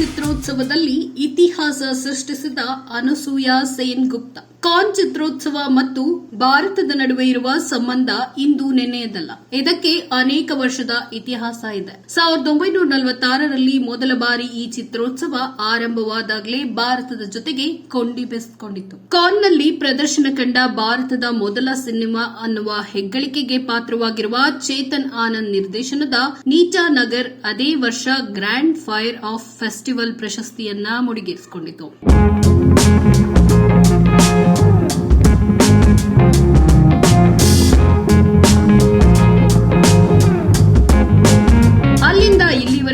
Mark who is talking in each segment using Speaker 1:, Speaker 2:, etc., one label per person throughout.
Speaker 1: ಚಿತ್ರೋತ್ಸವದಲ್ಲಿ ಇತಿಹಾಸ ಸೃಷ್ಟಿಸಿದ ಅನಸೂಯ ಸೇನ್ ಗುಪ್ತಾ. ಕಾನ್ ಚಿತ್ರೋತ್ಸವ ಮತ್ತು ಭಾರತದ ನಡುವೆ ಇರುವ ಸಂಬಂಧ ಇಂದು ನೆನೆಯದಲ್ಲ. ಇದಕ್ಕೆ ಅನೇಕ ವರ್ಷದ ಇತಿಹಾಸ ಇದೆ. ಸಾವಿರದ ಒಂಬೈನೂರ ನಲವತ್ತಾರರಲ್ಲಿ ಮೊದಲ ಬಾರಿ ಈ ಚಿತ್ರೋತ್ಸವ ಆರಂಭವಾದಾಗಲೇ ಭಾರತದ ಜೊತೆಗೆ ಕೊಂಡಿ ಬೆಸೆದುಕೊಂಡಿತ್ತು ಕಾನ್ನಲ್ಲಿ ಪ್ರದರ್ಶನ ಕಂಡ ಭಾರತದ ಮೊದಲ ಸಿನಿಮಾ ಅನ್ನುವ ಹೆಗ್ಗಳಿಕೆಗೆ ಪಾತ್ರವಾಗಿರುವ ಚೇತನ್ ಆನಂದ್ ನಿರ್ದೇಶನದ ನೀಚಾ ನಗರ್ ಅದೇ ವರ್ಷ ಗ್ರ್ಯಾಂಡ್ ಫೈರ್ ಆಫ್ ಫೆಸ್ಟಿವಲ್ ಪ್ರಶಸ್ತಿಯನ್ನ ಮುಡಿಗೇರಿಸಿಕೊಂಡಿತು.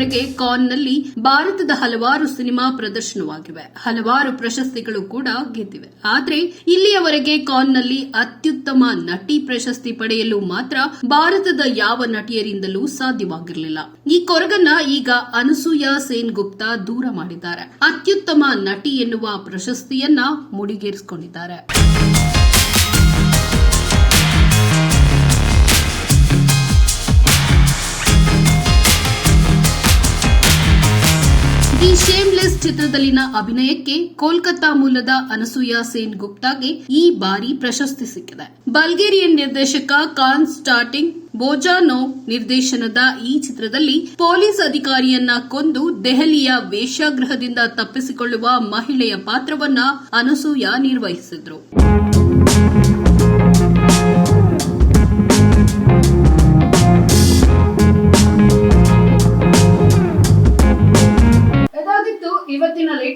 Speaker 1: ಇಲ್ಲಿವರೆಗೆ ಕಾನ್ನಲ್ಲಿ ಭಾರತದ ಹಲವಾರು ಸಿನಿಮಾ ಪ್ರದರ್ಶನವಾಗಿವೆ. ಹಲವಾರು ಪ್ರಶಸ್ತಿಗಳು ಕೂಡ ಗೆದ್ದಿವೆ. ಆದರೆ ಇಲ್ಲಿಯವರೆಗೆ ಕಾನ್ನಲ್ಲಿ ಅತ್ಯುತ್ತಮ ನಟಿ ಪ್ರಶಸ್ತಿ ಪಡೆಯಲು ಮಾತ್ರ ಭಾರತದ ಯಾವ ನಟಿಯರಿಂದಲೂ ಸಾಧ್ಯವಾಗಿರಲಿಲ್ಲ. ಈ ಕೊರಗನ್ನ ಈಗ ಅನಸೂಯ ಸೇನ್ ಗುಪ್ತಾ ದೂರ ಮಾಡಿದ್ದಾರೆ. ಅತ್ಯುತ್ತಮ ನಟಿ ಎನ್ನುವ ಪ್ರಶಸ್ತಿಯನ್ನ ಮುಡಿಗೇರಿಸಿಕೊಂಡಿದ್ದಾರೆ. ಶೇಮ್ಲೆಸ್ ಚಿತ್ರದಲ್ಲಿನ ಅಭಿನಯಕ್ಕೆ ಕೋಲ್ಕತ್ತಾ ಮೂಲದ ಅನಸೂಯಾ ಸೇನ್ ಗುಪ್ತಾಗೆ ಈ ಬಾರಿ ಪ್ರಶಸ್ತಿ ಸಿಕ್ಕಿದೆ. ಬಲ್ಗೇರಿಯನ್ ನಿರ್ದೇಶಕ ಕಾನ್ ಸ್ಟಾರ್ಟಿಂಗ್ ಬೋಜಾನೋ ನಿರ್ದೇಶನದ ಈ ಚಿತ್ರದಲ್ಲಿ ಪೊಲೀಸ್ ಅಧಿಕಾರಿಯನ್ನ ಕೊಂದು ದೆಹಲಿಯ ವೇಶ್ಯಾಗೃಹದಿಂದ ತಪ್ಪಿಸಿಕೊಳ್ಳುವ ಮಹಿಳೆಯ ಪಾತ್ರವನ್ನ ಅನಸೂಯ ನಿರ್ವಹಿಸಿದ್ರು.